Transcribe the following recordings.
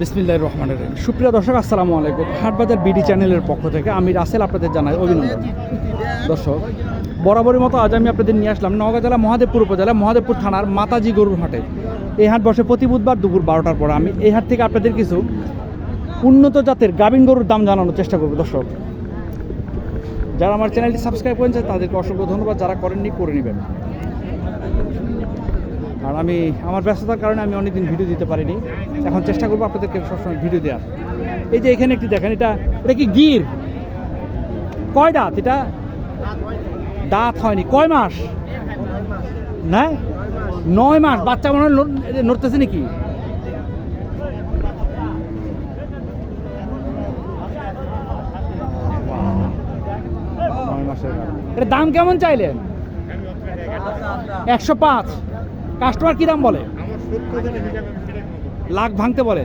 বিসমিল্লাহ রহমান রহিম। সুপ্রিয় দর্শক, আসসালামু আলাইকুম। হাটবাজার বিডি চ্যানেলের পক্ষ থেকে আমি রাসেল আপনাদের জানাই অভিনন্দন। দর্শক, বরাবরের মতো আজ আমি আপনাদের নিয়ে আসলাম নওগাঁ জেলা মহাদেবপুর উপজেলা মহাদেবপুর থানার মাতাজি গরুর হাটে। এই হাট বসে প্রতি বুধবার দুপুর বারোটার পর আমি এই হাট থেকে আপনাদের কিছু উন্নত জাতের গাভিন গরুর দাম জানানোর চেষ্টা করব। দর্শক, যারা আমার চ্যানেলটি সাবস্ক্রাইব করেছে তাদেরকে অসংখ্য ধন্যবাদ। যারা করেননি, করে নেবেন। আর আমি, আমার ব্যস্ততার কারণে আমি অনেকদিন ভিডিও দিতে পারিনি। এখন চেষ্টা করব আপনাদেরকে সবসময় ভিডিও দেওয়ার। এই যে এখানে একটি দেখেন, এটা এটা কি গির? কয় দাঁত এটা? দাঁত হয়নি, কয় মাস? না? নয় মাস, বাচ্চা মনে হয় নড়তেছে নাকি। এটার দাম কেমন চাইলেন? একশো পাঁচ। কাস্টমার কি দাম বলে? লাখ ভাঙতে বলে?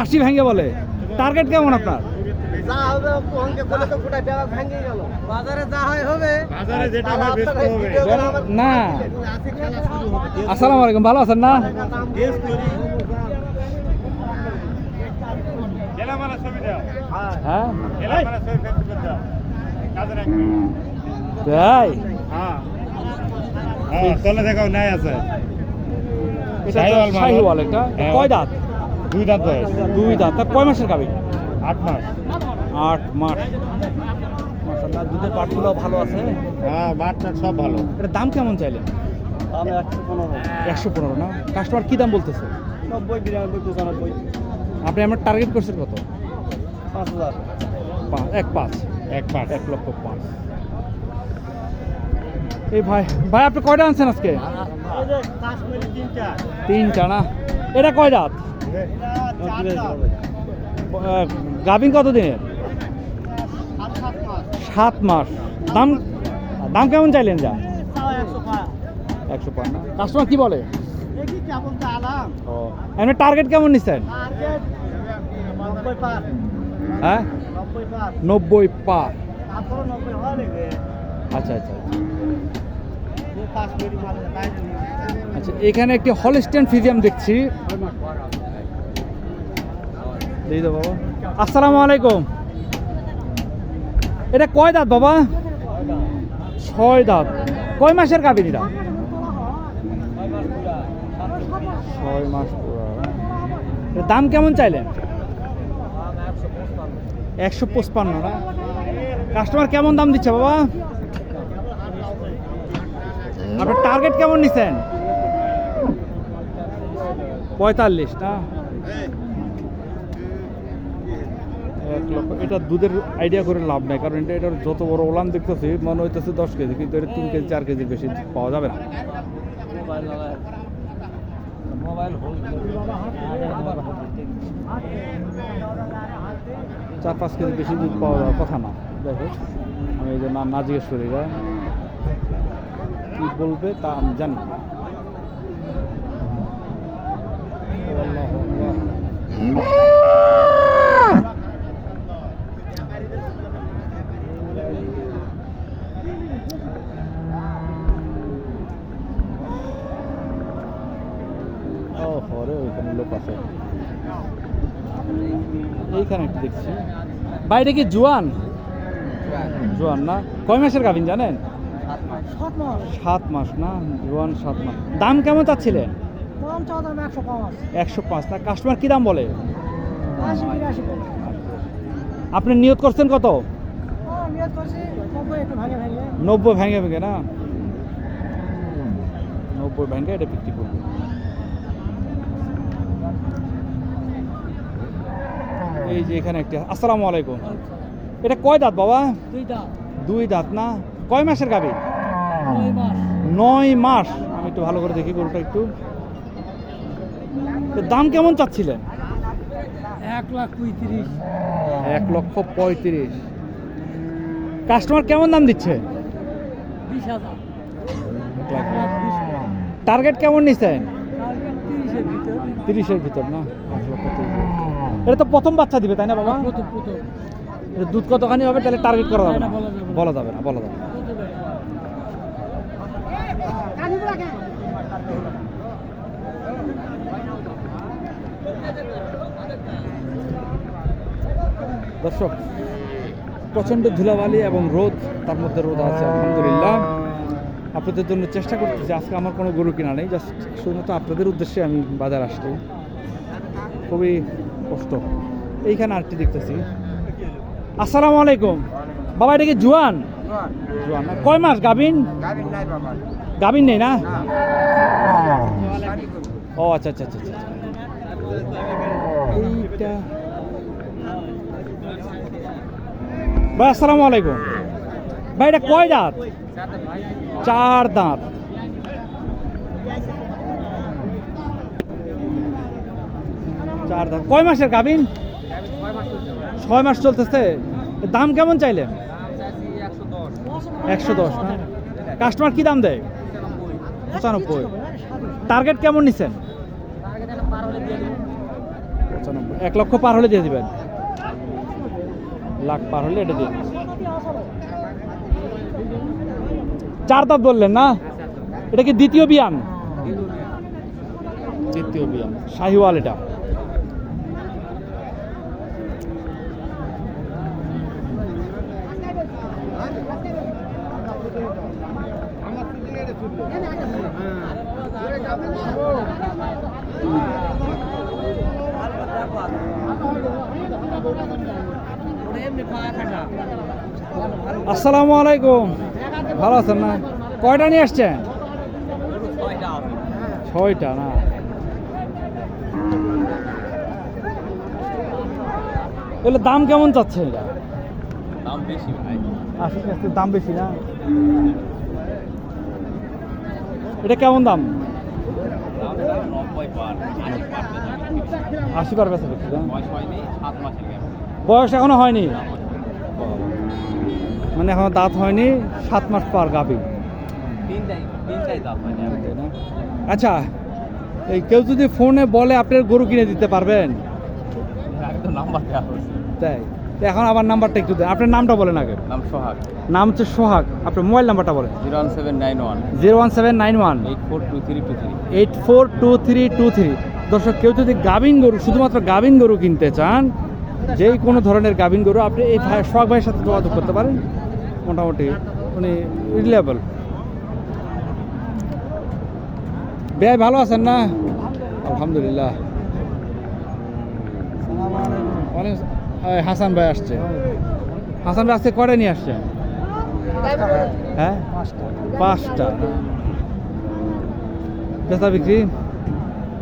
আশি ভেঙে। বলে? টার্গেট কেমন আপনার? যা হবে তো গোটা গেল। বাজারে যা হয় হবে। বাজারে যেটা হবে না। আসসালামু আলাইকুম ভালো আছেন না? হ্যাঁ। তাই? হ্যাঁ। হ্যাঁ তলে দেখাও নাই আছে। শাহিওয়াল এটা হ্যাঁ। কয় দাঁত? দুই দাঁত বয়স। দুই দাঁত। তা কয় মাসের গাবি আট মাস। আট মাস। মাশাআল্লাহ দুধের পাটগুলো ভালো আছে। হ্যাঁ বাটটা সব ভালো। এটা দাম কেমন চাইলেন? আমি একশো পনেরো। একশো পনেরো না? কাস্টমার কি দাম বলতেছে? নব্বই বিরানব্বই পঁচানব্বই। আপনি আমার টার্গেট করছেন কত? পাঁচ হাজার। পাঁচ এক পাঁচ। এক পাঁচ। এক লক্ষ পাঁচ। এই ভাই ভাই, আপনি কয়টা আনছেন আজকে? তিনটা না? এটা কয় দাঁত? গাভিন কত দিনের সাত মাস। দাম দাম কেমন চাইলেন যা একশো পাঁচ না? কাস্টমার কি বলে? ও, এমনি টার্গেট কেমন নিচ্ছেন হ্যাঁ? নব্বই পার। আচ্ছা আচ্ছা আচ্ছা। আচ্ছা এখানে একটি হলস্টেন ফিজিয়াম দেখছি। বাবা। আসসালামু আলাইকুম। এটা কয় দাঁত বাবা? ছয় দাঁত। কয় মাসের গাভিন এটা? ছয় মাস দাম কেমন চাইলেন? একশো পঁচপান্ন না? কাস্টমার কেমন দাম দিচ্ছে বাবা? আপনার টার্গেট কেমন নিছেন? পঁয়তাল্লিশ, না? এক লক্ষ। এটা দুধের আইডিয়া করে লাভ নাই, কারণ এটা এটার যত বড় ওলান দেখতেছি, মনে হইতেছে দশ কেজি, কিন্তু এটা তিন কেজি, চার কেজির বেশি পাওয়া যাবে না। চার পাঁচ কেজি বেশি দুধ পাওয়া যাওয়ার কথা না। দেখো, আমি এই যে না না জিজ্ঞেস করি কি বলবে তা আমি জানি এইখানে একটু দেখছি। বাইরে কি জোয়ান? জোয়ান না। কয় মাসের গাভিন জানেন? সাত মাস। সাত মাস না? জোয়ান সাত মাস। দাম কেমন চাচ্ছিলেন? একশো পাঁচ। না কাস্টমার কি দাম বলে? আপনি নিয়ত করছেন কত? নব্বই ভাঙে ভাঙে নব্বই ভেঙে ভেঙে না? নব্বই ভেঙে এটা বিক্রি করব। এই যে এখানে একটা আসসালামু আলাইকুম। এটা কয় দাঁত বাবা? দুই দাম দুই দাঁত না? কয় মাসের গাভী? নয় মাস। আমি একটু ভালো করে দেখি গরুটা একটু। দাম কেমন চাচ্ছিলেন? এক লাখ পঁয়ত্রিশ। এক লক্ষ পঁয়ত্রিশ। কাস্টমার কেমন দাম দিচ্ছে? বিশ হাজার। টার্গেট কেমন নিচ্ছেন তিরিশের ভিতর। না? এটা তো প্রথম বাচ্চা দিবে তাই না বাবা? দুধ কতখানি হবে তাহলে টার্গেট করা যাবে না, বলা যাবে না। বলা যাবে না বলা যাবে না প্রথম দর্শক, প্রচণ্ড ধুলাবালি এবং রোদ, তার মধ্যে রোদ আছে, আলহামদুলিল্লাহ। আপনাদের জন্য চেষ্টা করতেছি, আজকে আমার কোনো গরু কিনা নেই জাস্ট শুধুমাত্র আপনাদের উদ্দেশ্যে আমি বাজার আসছি। খুবই কষ্ট। এইখানে আরটি দেখতেছি। আসসালামু আলাইকুম। বাবা, এটা কি জুয়ান? জুয়ান কয় মাস গাবিন গাবিন নেই না? ও আচ্ছা আচ্ছা আচ্ছা আচ্ছা। এইটা। ভাই, আসসালামু আলাইকুম। ভাই, এটা কয় দাঁত? চার দাঁত। চার দাঁত। কয় মাসের গাবিন ছয় মাস চলতেছে। দাম কেমন চাইলেন? একশো দশ কাস্টমার কি দাম দেয়? পঁচানব্বই। টার্গেট কেমন নিছেন? পঁচানব্বই। এক লক্ষ পার হলে দিয়ে দিবেন। লাখ পার হলে এটা দিয়ে দিবেন। চার দাঁত বললেন না? এটা কি দ্বিতীয় বিয়ান? দ্বিতীয় বিয়ান। শাহিওয়াল এটা। আসসালামু আলাইকুম। ভালো আছেন না? কয়টা নিয়ে আসছেন? ছয়টা না। এগুলো দাম কেমন চাচ্ছে এটা দাম বেশি ভাই। দাম বেশি না? এটা কেমন দাম? দাম নব্বই পার। আশি পার আশি বেচা বিক্রি বয়স এখনও হয়নি? মানে এখনও দাঁত হয়নি সাত মাস পার গাবি হয় আচ্ছা এই কেউ যদি ফোনে বলে আপনার গরু কিনে দিতে পারবেন? তাই? এখন আবার নাম্বারটা একটু দেন। আপনার নামটা বলেন আগে। নাম সোহাগ। নাম হচ্ছে সোহাগ। আপনার মোবাইল নাম্বারটা বলেন। Zero one seven nine one. Zero one seven nine one. Eight four two three two three. Eight four two three two three. দর্শক কেউ যদি গাভিন গরু শুধুমাত্র গাভিন গরু কিনতে চান যে কোনো ধরনের গাভিন গরু আপনি এই ভাই সোহাগ ভাইয়ের সাথে যোগাযোগ করতে পারেন। মোটামুটি উনি রিলেবল ভাই ভালো আছেন না? আলহামদুলিল্লাহ। হাসান ভাই আসছে। হাসান ভাই আজকে কয়টা নিয়ে আসছে? হ্যাঁ? পাঁচটা। বেচা বিক্রি?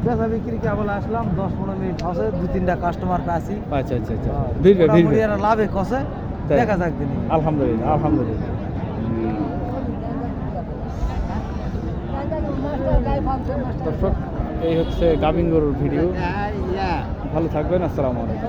বেচা বিক্রি কেবল আসলাম দশ পনেরো মিনিট হসে দু তিনটা কাস্টমার পাচ্ছি আচ্ছা আচ্ছা আচ্ছা। ভিড়বে ভিড়বে এরা লাভে কষে দেখা যাক দিন। আলহামদুলিল্লাহ আলহামদুলিল্লাহ। দর্শক এই হচ্ছে গাবিন গরুর ভিডিও। ভালো থাকবেন আসসালামু আলাইকুম।